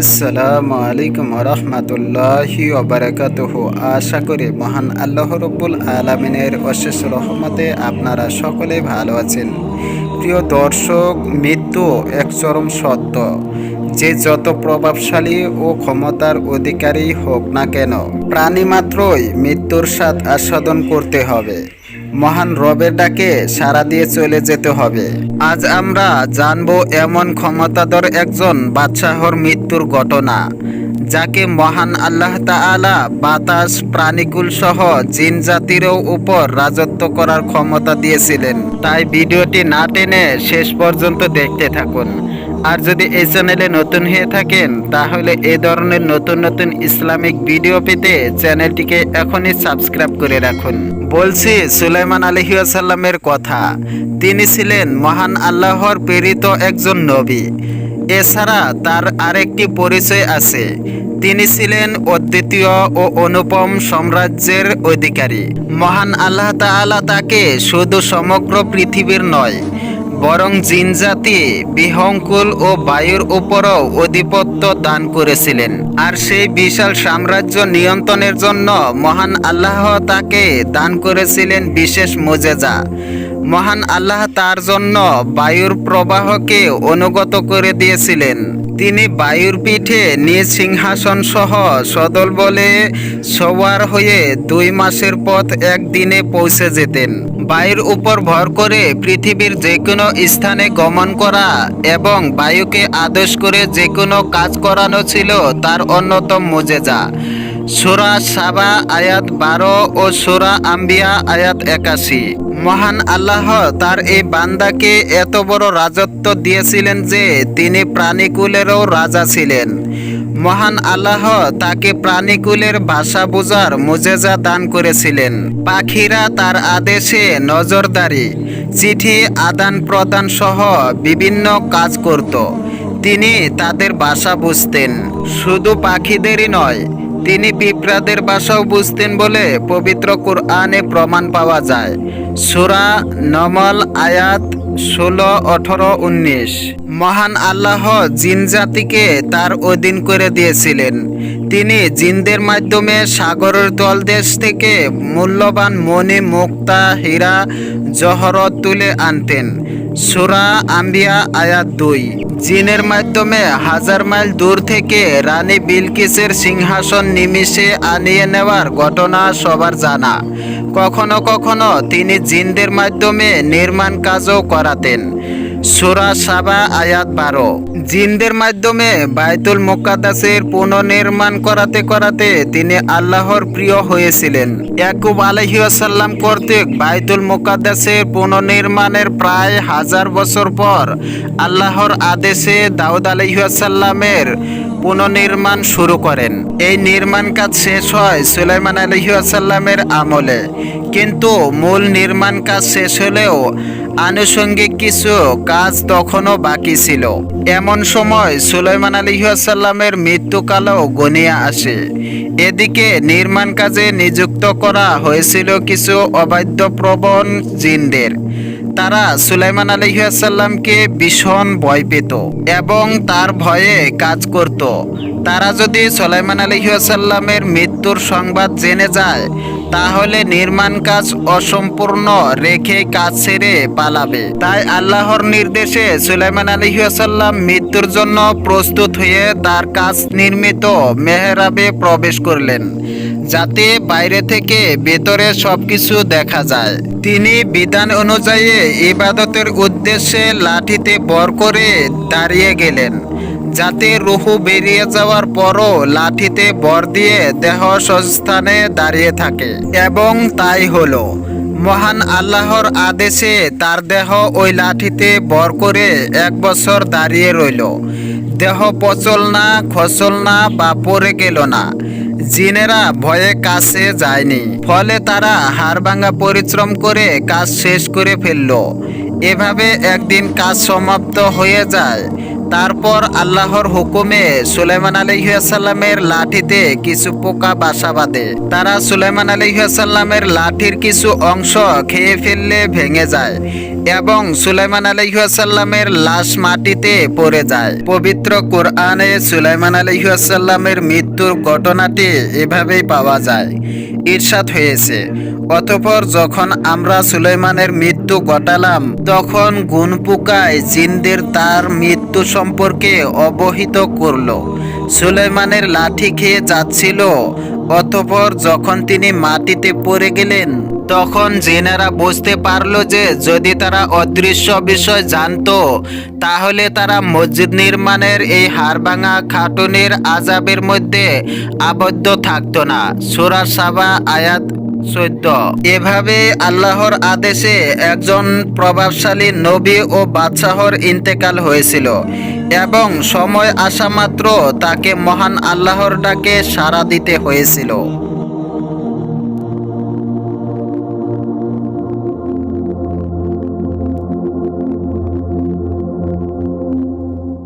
আসসালামু আলাইকুম রহমতুল্লাহি ওবরাকাতুহু। আশা করি মহান আল্লাহ রব্বুল আলমিনের অশেষ রহমতে আপনারা সকলে ভালো আছেন। প্রিয় দর্শক, মৃত্যু এক চরম সত্য। যে যত প্রভাবশালী ও ক্ষমতার অধিকারী হোক না কেন, প্রাণী মাত্রই মৃত্যুর স্বাদ আস্বাদন করতে হবে। মহান রবের ডাকে সাড়া দিয়ে চলে যেতে হবে। আজ আমরা জানব এমন ক্ষমতাধর একজন বাদশাহর মৃত্যুর ঘটনা, যাকে মহান আল্লাহ তাআলা বাতাস, প্রাণীকুল সহ জিন জাতিরও উপর রাজত্ব করার ক্ষমতা দিয়েছিলেন। তাই ভিডিওটি না টেনে শেষ পর্যন্ত দেখতে থাকুন। আর যদি এই চ্যানেলে নতুন হয়ে থাকেন, তাহলে এ ধরনের নতুন নতুন ইসলামিক ভিডিও পেতে চ্যানেলটিকে এখনই সাবস্ক্রাইব করে রাখুন। বলছি সুলাইমান আলহিউসাল্লামের কথা। তিনি ছিলেন মহান আল্লাহর প্রেরিত একজন নবী। এছাড়া তার আরেকটি পরিচয় আছে। তিনি ছিলেন অদ্বিতীয় ও অনুপম সাম্রাজ্যের অধিকারী। মহান আল্লাহ তাকে শুধু সমগ্র পৃথিবীর নয় বরং জিনজাতি বিহঙ্কুল ও বায়ুর উপরও অধিপত্য দান করেছিলেন। আর সেই বিশাল সাম্রাজ্য নিয়ন্ত্রণের জন্য মহান আল্লাহ তাকে দান করেছিলেন বিশেষ মোজেজা। মহান আল্লাহ তার জন্য বায়ুর প্রবাহকে অনুগত করে দিয়েছিলেন। তিনি বায়ুর পিঠে নিজ সিংহাসন সহ সদল বলে সওয়ার হয়ে দুই মাসের পথ একদিনে পৌঁছে যেতেন। বায়ুর উপর ভর করে পৃথিবীর যে কোনো স্থানে গমন করা এবং বায়ুকে আদেশ করে যে কোনো কাজ করানো ছিল তার অন্যতম মোজেজা। সোরা সাবা আয়াত বারো ও সোরা আম্বিয়া আয়াত একাশি। মহান আল্লাহ তার এই বান্দাকে এত বড় রাজত্ব দিয়েছিলেন যে তিনি প্রাণীকুলেরও রাজা ছিলেন। মহান আল্লাহ তাকে প্রাণীকুলের ভাষা বোঝার মুজেজা দান করেছিলেন। পাখিরা তার আদেশে নজরদারি, চিঠি আদান প্রদান সহ বিভিন্ন কাজ করত। তিনি তাদের ভাষা বুঝতেন। শুধু পাখিদেরই নয় তিনি পিঁপড়াদের বাসাও বুঝতেন বলে পবিত্র কোরআনে প্রমাণ পাওয়া যায়। সুরা নমল আয়াত ষোলো, আঠারো, উনিশ। মহান আল্লাহ জিন জাতিকে তার অধীন করে দিয়েছিলেন। তিনি জিনদের মাধ্যমে সাগরের তলদেশ থেকে মূল্যবান মণি, মুক্তা, হীরা, জহরত তুলে আনতেন। সুরা আম্বিয়া আয়াত দুই। জিনের মাধ্যমে হাজার মাইল দূর থেকে রানী বিলকিসের সিংহাসন নিমিষে আনিয়ে নেওয়ার ঘটনা সবার জানা। কখনো কখনো তিনি জিনদের মাধ্যমে নির্মাণ কাজও করাতেন। সুরা সাবা, আয়াত বারো। জিনদের মাধ্যমে বাইতুল মুকাদ্দাসের পুনর্নির্মাণ করাতে করাতে তিনি আল্লাহর প্রিয় হয়েছিলেন। ইয়াকুব আলহিউসাল্লাম কর্তৃক বাইতুল মুকাদ্দাসের পুনর্নির্মাণের প্রায় হাজার বছর পর আল্লাহর আদেশে দাউদ আলহিউসাল্লামের পুনর্নির্মাণ শুরু করেন। এই নির্মাণ কাজ শেষ হয় সুলাইমান আলহিউসাল্লামের আমলে। কিন্তু মূল নির্মাণ কাজ শেষ হলেও আনুষঙ্গিক কিছু কাজ তখনও বাকি ছিল। এমন সময় সুলাইমান আলিহাসাল্লামের মৃত্যুকালও গনিয়া আসে। এদিকে নির্মাণ কাজে নিযুক্ত করা হয়েছিল কিছু অবাধ্য প্রবণ জিনদের। তারা সুলাইমান আলহিহাসাল্লামকে ভীষণ ভয় পেত এবং তার ভয়ে কাজ করত। তারা যদি সুলাইমান আলহিহাসাল্লামের মৃত্যুর সংবাদ জেনে যায়, তাহলে নির্মাণ কাজ অসম্পূর্ণ রেখে কাজ ছেড়ে পালাবে। তাই আল্লাহর নির্দেশে সুলাইমান আলহিহাসাল্লাম মৃত্যুর জন্য প্রস্তুত হয়ে তার কাজ নির্মিত মেহরাবে প্রবেশ করলেন। যাতে বাইরে থেকে ভেতরে সবকিছু দেখা যায়। তিনি বিধান অনুযায়ী ইবাদতের উদ্দেশ্যে লাঠিতে বর করে দাঁড়িয়ে গেলেন, যাতে রুহু বেরিয়ে যাওয়ার পরও লাঠিতে বর দিয়ে দেহ সস্থানে দাঁড়িয়ে থাকে। এবং তাই হলো, মহান আল্লাহর আদেশে তার দেহ ওই লাঠিতে বর করে এক বছর দাঁড়িয়ে রইল। দেহ পচল না, খসল না বা পড়ে গেল না। জিনেরা ভয়ে কাছে যায়নি, ফলে তারা হাড়ভাঙ্গা পরিশ্রম করে কাজ শেষ করে ফেলল। এভাবে একদিন কাজ সমাপ্ত হয়ে যায়। তারপর আল্লাহর হুকুমে সুলাইমান আলহিহাসাল্লামের লাঠিতে কিছু পোকা বাসা বাঁধে। তারা সুলাইমান আলহিহাসাল্লামের লাঠির কিছু অংশ খেয়ে ফেললে ভেঙে যায় এবং সুলাইমান আলহিহাসাল্লামের লাশ মাটিতে পড়ে যায়। পবিত্র কোরআনে সুলাইমান আলহিহাসাল্লামের মৃত্যুর ঘটনাটি এভাবেই পাওয়া যায়। ঈর্ষাদ হয়েছে। অতপর যখন আমরা সুলাইমানের মৃত্যু ঘটালাম, তখন গুনপুকায় জিনদের তার মৃত্যু সম্পর্কে অবহিত করল। সুলাইমানের লাঠি খেয়ে যাচ্ছিল অতপর যখন তিনি মাটিতে পড়ে গেলেন, তখন জেনারা বুঝতে পারল যে যদি তারা অদৃশ্য বিষয় জানত, তাহলে তারা মসজিদ নির্মাণের এই হাড়ভাঙা খাটুনির আজাবের মধ্যে আবদ্ধ থাকত না। সুরা সাবা আয়াত চোদ্দ। এভাবে আল্লাহর আদেশে একজন প্রভাবশালী নবী ও বাদশাহর ইন্তেকাল হয়েছিল এবং সময় আসা মাত্র তাকে মহান আল্লাহর ডাকে সাড়া দিতে হয়েছিল।